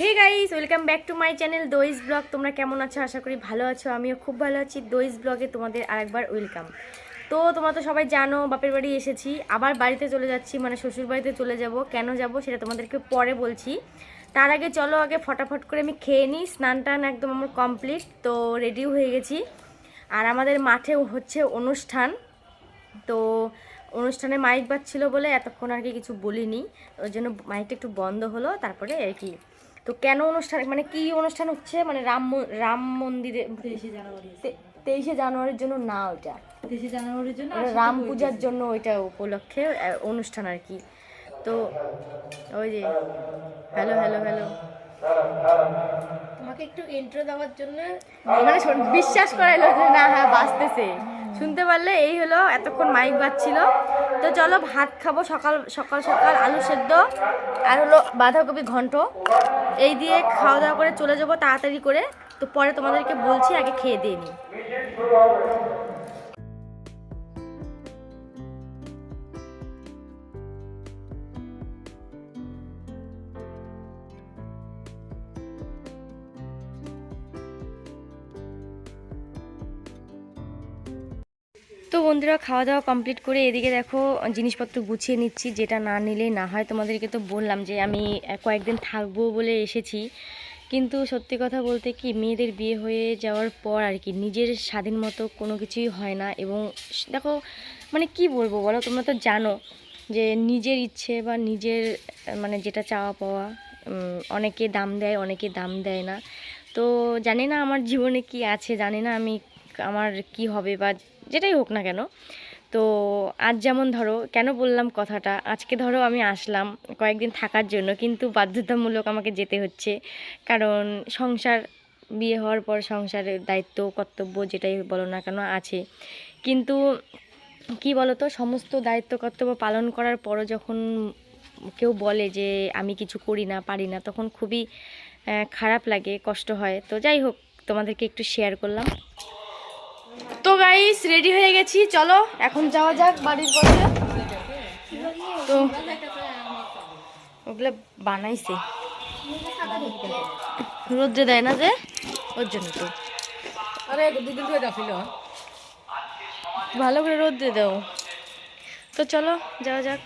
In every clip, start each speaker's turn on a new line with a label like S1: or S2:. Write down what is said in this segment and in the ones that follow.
S1: Hey guys welcome back to my channel this vlog তোমরা কেমন আছো? আশা করি ভালো আছো, আমিও খুব ভালো আছি। দইস ব্লগে তোমাদের আরেকবার ওয়েলকাম তো তোমরা তো সবাই জানো, বাপের বাড়ি এসেছি। আবার বাড়িতে চলে যাচ্ছি মানে শ্বশুর বাড়িতে চলে যাব। কেন যাব সেটা তোমাদেরকে পরে বলছি। তার আগে চলো, আগে ফটাফট করে আমি খেয়ে নিই। স্নান টান একদম আমার কমপ্লিট তো রেডিও হয়ে গেছি। আর আমাদের মাঠে হচ্ছে অনুষ্ঠান। তো অনুষ্ঠানে মাইক বাজছিল বলে এতক্ষণ আর কি কিছু বলিনি। ওই জন্য মাইকটা একটু বন্ধ হলো, তারপরে আর কি তো কেন অনুষ্ঠান মানে কি অনুষ্ঠান হচ্ছে? মানে রাম রাম মন্দিরে
S2: তেইশে জানুয়ারি
S1: তেইশে জানুয়ারির জন্য না ওইটা।
S2: তেইশে জানুয়ারির জন্য
S1: রাম পূজার জন্য ওইটা উপলক্ষে অনুষ্ঠান আর কি। তো ওই যে হ্যালো হ্যালো হ্যালো
S2: তোমাকে একটু ইন্ট্রো দেওয়ার জন্য
S1: মানে বিশ্বাস করাইলো যে না হ্যাঁ বাঁচতেছে শুনতে পারলে এই হলো এতক্ষণ মাইক বাজছিল। তো চলো ভাত খাব সকাল সকাল সকাল আলু সেদ্ধ আর হলো বাঁধাকপি ঘন্ট। এই দিয়ে খাওয়া দাওয়া করে চলে যাব তাড়াতাড়ি করে। তো পরে তোমাদেরকে বলছি, আগে খেয়ে দিয়ে নিই তো বন্ধুরা খাওয়া দাওয়া কমপ্লিট করে এদিকে দেখো, জিনিসপত্র গুছিয়ে নিচ্ছি, যেটা না নিলেই না হয়। তোমাদেরকে তো বললাম যে আমি কয়েকদিন থাকব বলে এসেছি। কিন্তু সত্যি কথা বলতে কি, মেয়েদের বিয়ে হয়ে যাওয়ার পর আর কি, নিজের স্বাধীন মতো কোনো কিছুই হয় না। এবং দেখো মানে কি বলব বলো, তোমরা তো জানো যে নিজের ইচ্ছে বা নিজের মানে যেটা চাওয়া পাওয়া অনেকে দাম দেয়, অনেকে দাম দেয় না। তো জানি না আমার জীবনে কি আছে, জানি না আমি আমার কি হবে বা যেটাই হোক না কেন। তো আজ যেমন ধরো, কেন বললাম কথাটা? আজকে ধরো আমি আসলাম কয়েকদিন থাকার জন্য, কিন্তু বাধ্যতামূলক আমাকে যেতে হচ্ছে। কারণ সংসার, বিয়ে হওয়ার পর সংসারের দায়িত্ব, কর্তব্য যেটাই বলো না কেন আছে। কিন্তু কি বলতো, সমস্ত দায়িত্ব, কর্তব্য পালন করার পরও যখন কেউ বলে যে আমি কিছু করি না, পারি না, তখন খুবই খারাপ লাগে, কষ্ট হয়। তো যাই হোক, তোমাদেরকে একটু শেয়ার করলাম। তো গাইস রেডি হয়ে গেছি চলো এখন যাওয়া যাক বাড়ির পথে। তো ওগুলো বানাইছে। রোদ্রে দেয় না যে ওর জন্য তো। ভালো করে রোদ্রে দাও। তো চলো যাওয়া যাক।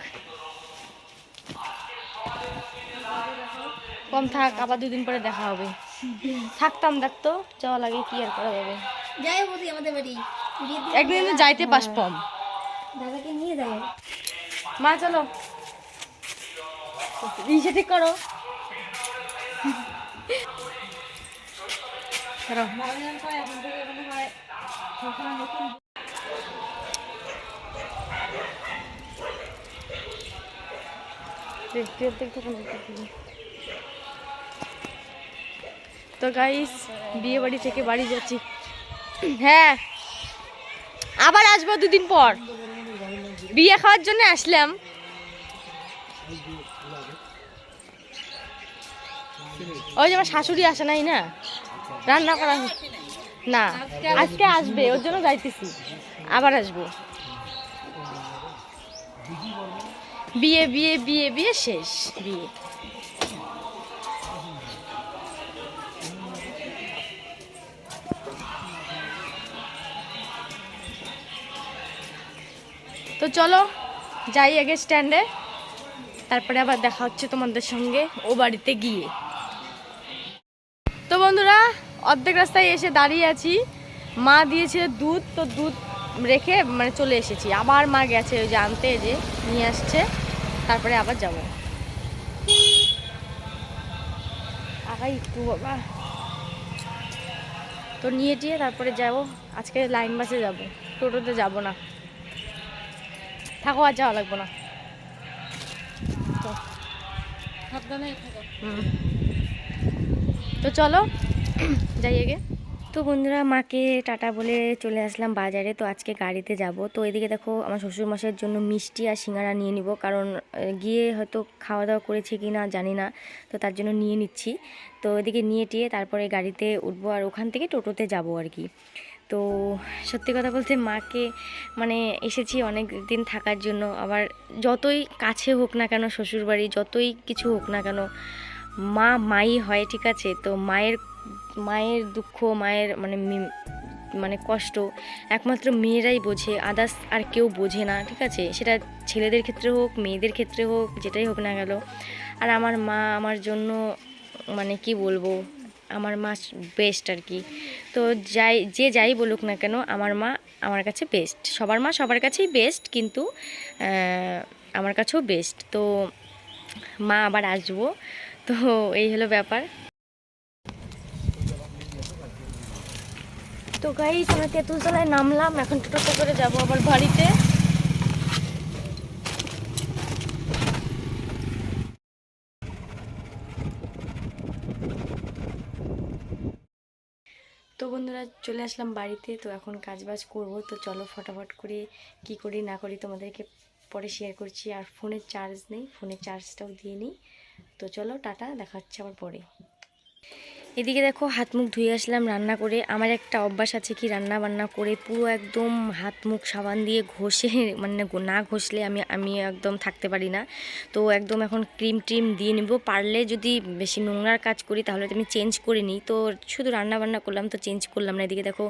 S1: কম থাক আবার দুদিন পরে দেখা হবে। থাকতাম দেখতো যাওয়া লাগে কি আর করা যাবে।
S2: যাই বলি আমাদের বাড়ি।
S1: একদিন যাইতে পাসপম।
S2: দাদাকে নিয়ে যাব
S1: মা চলো। ইসে ঠিক করো।
S2: হয়
S1: দেখতে দেখতে। তো গাইস বিয়ে বাড়ি থেকে বাড়ি যাচ্ছি। হ্যাঁ। আবার আসব দুদিন পর। বিয়ে খাওয়ার জন্য আসলাম। ওই যে আমার শাশুড়ি আসে নাই না? রান্না করা না, আজকে আসবে, ওর জন্য যাইতেছি। আবার আসব। বিয়ে বিয়ে বিয়ে বিয়ে শেষ। বিয়ে। তো চলো, যাই আগে স্ট্যান্ডে তারপরে আবার দেখা হচ্ছে তোমাদের সঙ্গে, ও বাড়িতে গিয়ে। তো বন্ধুরা, অর্ধেক রাস্তায় এসে দাঁড়িয়ে আছি। মা দিয়েছে দুধ, তো দুধ রেখে মানে চলে এসেছি। আবার মা গেছে ওই যে আনতে যে নিয়ে আসছে। তারপরে আবার যাব। আগাই একটু বাবা। তো নিয়ে টিয়ে তারপরে যাব। আজকে লাইন বাসে যাব। টোটোতে যাব না। থাকো আর যাওয়া লাগবো না। তো চলো, যাই আগে। তো বন্ধুরা, মাকে টাটা বলে চলে আসলাম বাজারে, তো আজকে গাড়িতে যাব। তো এদিকে দেখো, আমার শ্বশুরমশাইয়ের জন্য মিষ্টি আর সিঙ্গারা নিয়ে নিব, কারণ গিয়ে হয়তো খাওয়া দাওয়া করেছে কি না জানি না, তো তার জন্য নিয়ে নিচ্ছি। তো এদিকে নিয়ে টিয়ে তারপরে গাড়িতে উঠবো, আর ওখান থেকে টোটোতে যাব আর কি। তো সত্যি কথা বলতে মাকে মানে এসেছি অনেক দিন থাকার জন্য। আবার যতই কাছে হোক না কেন শ্বশুরবাড়ি, যতই কিছু হোক না কেন, মা মাই হয়, ঠিক আছে? তো মায়ের মায়ের দুঃখ, মায়ের মানে মানে কষ্ট একমাত্র মেয়েরাই বোঝে আদার্স আর কেউ বোঝে না, ঠিক আছে? সেটা ছেলেদের ক্ষেত্রে হোক, মেয়েদের ক্ষেত্রে হোক, যেটাই হোক না গেল আর আমার মা আমার জন্য মানে কি বলব? আমার মা বেস্ট আর কি তো যাই, যে যাই বলুক না কেন, আমার মা আমার কাছে বেস্ট সবার মা সবার কাছেই বেস্ট কিন্তু আমার কাছেও বেস্ট তো মা আবার আসব। তো এই হলো ব্যাপার। তো গাই আমরা তেঁতুলতলায় নামলাম, এখন টোটোতে করে যাব আবার বাড়িতে তো বন্ধুরা চলে আসলাম বাড়িতে, তো এখন কাজ বাজ করব। তো চলো ফটাফট করে কি করি না করি তোমাদেরকে পরে শেয়ার করছি। আর ফোনের চার্জ নেই ফোনের চার্জটাও দিয়ে নিই। তো চলো টাটা দেখাচ্ছে আবার পরে। এদিকে দেখো হাত মুখ ধুয়ে আসলাম রান্না করে। আমার একটা অভ্যাস আছে কি রান্না বান্না করে পুরো একদম হাত মুখ সাবান দিয়ে ঘষে মানে না ঘষলে আমি আমি একদম থাকতে পারি না। তো একদম এখন ক্রিম ট্রিম দিয়ে নিব। পারলে যদি বেশি নোংরার কাজ করি তাহলে আমি চেঞ্জ করে নিই। তো শুধু রান্না বান্না করলাম তো চেঞ্জ করলাম না। এদিকে দেখো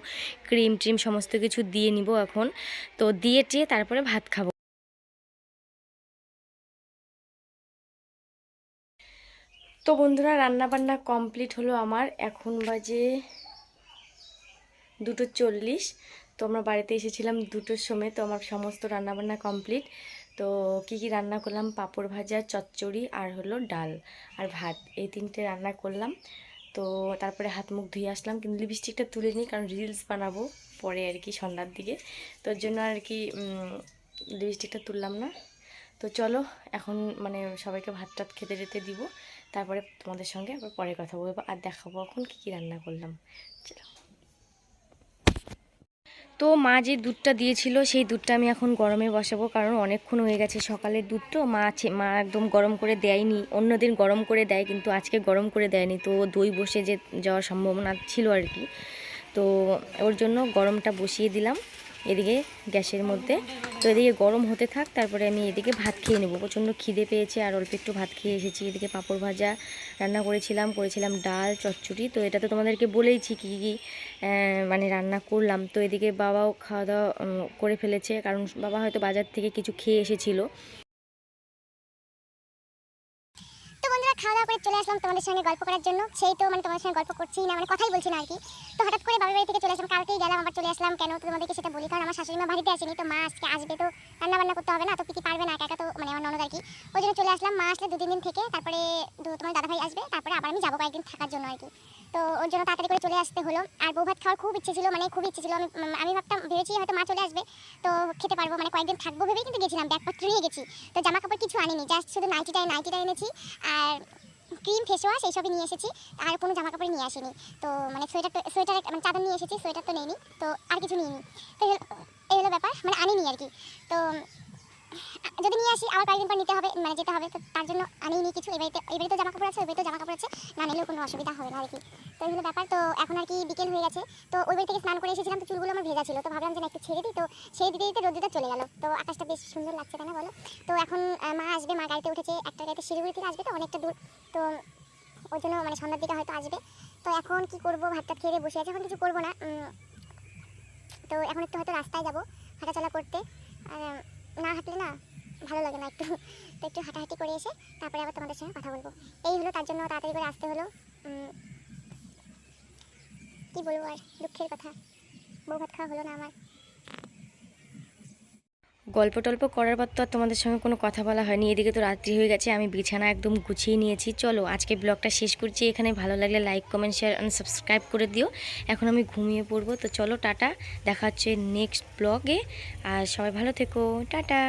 S1: ক্রিম ট্রিম সমস্ত কিছু দিয়ে নিব এখন। তো দিয়ে টিয়ে তারপরে ভাত খাব। তো বন্ধুরা রান্না বান্না কমপ্লিট হলো আমার। এখন বাজে দুটো চল্লিশ। তো আমরা বাড়িতে এসেছিলাম দুটোর সময়, তো আমার সমস্ত রান্নাবান্না কমপ্লিট। তো কি কি রান্না করলাম? পাঁপড় ভাজা, চচ্চড়ি আর হলো ডাল আর ভাত। এই তিনটে রান্না করলাম। তো তারপরে হাত মুখ ধুয়ে আসলাম, কিন্তু লিপস্টিকটা তুলে নিই, কারণ রিলস বানাবো পরে আর কি সন্ধ্যার দিকে। তোর জন্য আর কি লিপস্টিকটা তুললাম না। তো চলো, এখন মানে সবাইকে ভাত টাত খেতে টেতে দিব। তারপরে তোমাদের সঙ্গে আবার পরে কথা বলব আর দেখাবো এখন কী কী রান্না করলাম। চলো। তো মা যে দুধটা দিয়েছিল, সেই দুধটা আমি এখন গরমে বসাবো কারণ অনেকক্ষণ হয়ে গেছে সকালের দুধ তো। মা আছে, মা একদম গরম করে দেয়নি। অন্যদিন গরম করে দেয় কিন্তু আজকে গরম করে দেয়নি। তো দই বসে যে যাওয়ার সম্ভাবনা ছিল আর কি। তো ওর জন্য গরমটা বসিয়ে দিলাম। এদিকে গ্যাসের মধ্যে। তো এদিকে গরম হতে থাক, তারপরে আমি এদিকে ভাত খেয়ে নেব। প্রচণ্ড খিদে পেয়েছে, আর অল্প একটু ভাত খেয়ে এসেছি। এদিকে পাঁপড় ভাজা রান্না করেছিলাম করেছিলাম ডাল, চচ্চড়ি। তো এটা তো তোমাদেরকে বলেইছি কী কী মানে রান্না করলাম। তো এদিকে বাবাও খাওয়া দাওয়া করে ফেলেছে। কারণ বাবা হয়তো বাজার থেকে কিছু খেয়ে এসেছিল।
S3: খাওয়া দাওয়া করে চলে আসলাম তোমাদের সঙ্গে গল্প করার জন্য। সেই তো মানে তোমাদের সঙ্গে গল্প করছি না মানে কথাই বলছি না আর কি। তো হঠাৎ করে বাবার বাড়ি থেকে চলে আসলাম, কালকেই গেলাম আবার চলে আসলাম। কেন তোমাদেরকে সেটা বলি, কারণ আমার শাশুড়ি মা বাড়িতে আসেনি, তো মা আজকে আসবে তো রান্না বান্না করতে হবে না, তো পিকি পারবে না, একা তো মানে আমার ননদ আর কি। ওই জন্য চলে আসলাম, মা আসলে দু তিন দিন থেকে, তারপরে তোমার দাদাভাই আসবে, তারপরে আবার আমি যাব কয়েকদিন থাকার জন্য আর কি। তো ওর জন্য তাড়াতাড়ি করে চলে আসতে হলো। আর বউ ভাত খাওয়ার খুব ইচ্ছে ছিল মানে খুব ইচ্ছে ছিল। আমি আমি ভাবতাম, ভেবেছি হয়তো মা চলে আসবে। তো খেতে পারব মানে কয়েকদিন থাকব ভেবেই কিন্তু গেছিলাম ব্যাগপত্র নিয়ে গেছি। তো জামা কাপড় কিছু আনিনি জাস্ট শুধু নাইটিটাই নাইটিটা এনেছি। আর ক্রিম ফেস ওয়াশ এইসবই নিয়ে এসেছি। আর কোনো জামা কাপড় নিয়ে আসিনি। তো মানে সোয়েটার সোয়েটার মানে চাদর নিয়ে এসেছি, সোয়েটার তো নেইনি। তো আর কিছু নিইনি। তো এই হলো- ব্যাপার মানে আনিনি আর কি। তো যদি নিয়ে আসি, আবার কয়েকদিন পর নিতে হবে মানে যেতে হবে, তো তার জন্য আনিনি কিছু। এবারে এবারে বাড়িতে জামা কাপড় আছে, ওই বাড়িতে জামা কাপড় আছে, না নিলেও কোনো অসুবিধা হবে না আর কি। তো এই হলো ব্যাপার, তো এখন আর কি বিকেল হয়ে গেছে, তো ওই বাড়ি থেকে স্নান করে এসেছিলাম, তো চুলগুলো আমার ভেজা ছিল, তো ভাবলাম যে একটু ছেড়ে দিই, তো সেই দিতে দিতে রোদ্রটা চলে গেল। তো আকাশটা বেশ সুন্দর লাগছে, তাই না বলো? তো এখন মা আসবে, মা গাড়িতে উঠেছে, একটা গাড়িতে শিলিগুড়ি থেকে আসবে, তো অনেকটা দূর, তো ওই জন্য মানে সন্ধ্যার দিকে হয়তো আসবে। তো এখন কি করব, ভাত টাত খেয়ে বসে আছে, এখন কিছু করব না তো এখন একটু হয়তো রাস্তায় যাব, হাঁটাচলা করতে, আর না হাঁটলে না ভালো লাগে না একটু। তো একটু হাঁটাহাঁটি করে এসে তারপরে আবার তোমাদের সঙ্গে কথা বলব। এই হলো তার জন্য তাড়াতাড়ি করে আসতে হলো। কি বলব আর, দুঃখের কথা। বউ ভাত খাওয়া হলো না আমার।
S1: গল্প টল্প করার পর তো আর তোমাদের সঙ্গে কোনো কথা বলা হয়নি। এদিকে তো রাত্রি হয়ে গেছে, আমি বিছানা একদম গুছিয়ে নিয়েছি। চলো, আজকে ব্লগটা শেষ করছি। এখানে ভালো লাগলে like comment share and subscribe করে দিও। এখন আমি ঘুমিয়ে পড়ব। তো চলো, টাটা। দেখা হচ্ছে নেক্সট ব্লগে আর সবাই ভালো থেকো। টাটা।